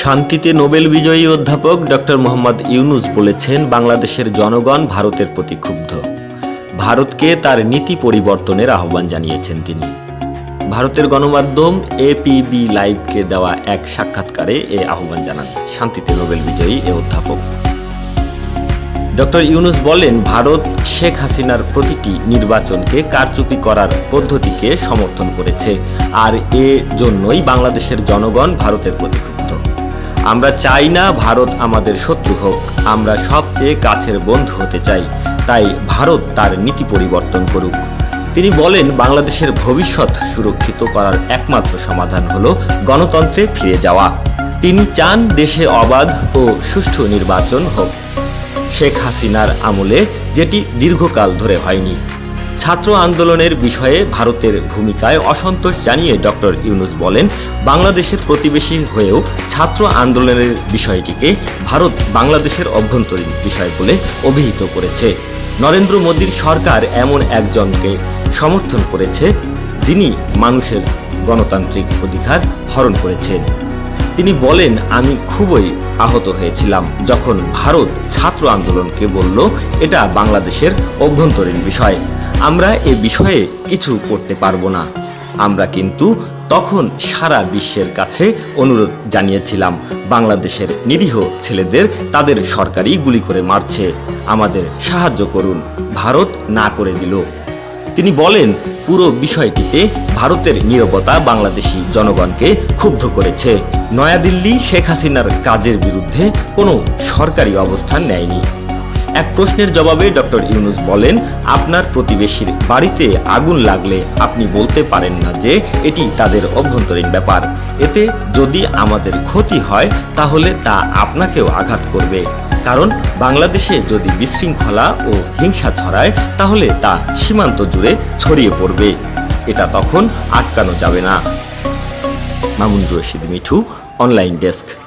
শান্তিতে নোবেল বিজয়ী অধ্যাপক ডক্টর মোহাম্মদ ইউনুস বলেছেন, বাংলাদেশের জনগণ ভারতের প্রতি ক্ষুব্ধ। ভারতকে তার নীতি পরিবর্তনের আহ্বান জানিয়েছেন তিনি। ভারতের গণমাধ্যম এপিবি লাইভকে দেওয়া এক সাক্ষাৎকারে এ আহ্বান জানান শান্তিতে নোবেল বিজয়ী এ অধ্যাপক। ডক্টর ইউনুস বলেন, ভারত শেখ হাসিনার প্রতিটি নির্বাচনকে কারচুপি করার পদ্ধতিকে সমর্থন করেছে, আর এ জন্যই বাংলাদেশের জনগণ ভারতের প্রতি আমরা চাই না ভারত আমাদের শত্রু হোক, আমরা সবচেয়ে কাছের বন্ধু হতে চাই, তাই ভারত তার নীতি পরিবর্তন করুক। তিনি বলেন, বাংলাদেশের ভবিষ্যৎ সুরক্ষিত করার একমাত্র সমাধান হল গণতন্ত্রে ফিরে যাওয়া। তিনি চান দেশে অবাধ ও সুষ্ঠু নির্বাচন হোক। শেখ হাসিনার আমলে যেটি দীর্ঘকাল ধরে হয়নি। ছাত্র আন্দোলনের বিষয়ে ভারতের ভূমিকায় অসন্তোষ জানিয়ে ডক্টর ইউনুস বলেন, বাংলাদেশের প্রতিবেশী হয়েও ছাত্র আন্দোলনের বিষয়টিকে ভারত বাংলাদেশের অভ্যন্তরীণ বিষয় বলে অভিহিত করেছে। নরেন্দ্র মোদীর সরকার এমন একজনকে সমর্থন করেছে, যিনি মানুষের গণতান্ত্রিক অধিকার হরণ করেছেন। তিনি বলেন, আমি খুবই আহত হয়েছিলাম যখন ভারত ছাত্র আন্দোলনকে বলল, এটা বাংলাদেশের অভ্যন্তরীণ বিষয়। আমরা এ বিষয়ে কিছু করতে পারব না। আমরা কিন্তু তখন সারা বিশ্বের কাছে অনুরোধ জানিয়েছিলাম, বাংলাদেশের নিরীহ ছেলেদের তাদের সরকারই গুলি করে মারছে। আমাদের সাহায্য করুন, ভারত না করে দিল। তিনি বলেন, পুরো বিষয়টিতে ভারতের নীরবতা বাংলাদেশি জনগণকে ক্ষুব্ধ করেছে। নয়াদিল্লি শেখ হাসিনার কাজের বিরুদ্ধে কোনো সরকারি অবস্থান নেয়নি। এক প্রশ্নের জবাবে ডক্টর ইউনুস বলেন, আপনার প্রতিবেশীর বাড়িতে আগুন লাগলে আপনি বলতে পারেন না যে এটি তাদের অভ্যন্তরীণ ব্যাপার। এতে যদি আমাদের ক্ষতি হয়, তাহলে তা আপনাকেও আঘাত করবে। কারণ বাংলাদেশে যদি বিশৃঙ্খলা ও হিংসা ছড়ায়, তাহলে তা সীমান্ত জুড়ে ছড়িয়ে পড়বে। এটা তখন আটকানো যাবে না। Mamun Rashid Mithu, online desk.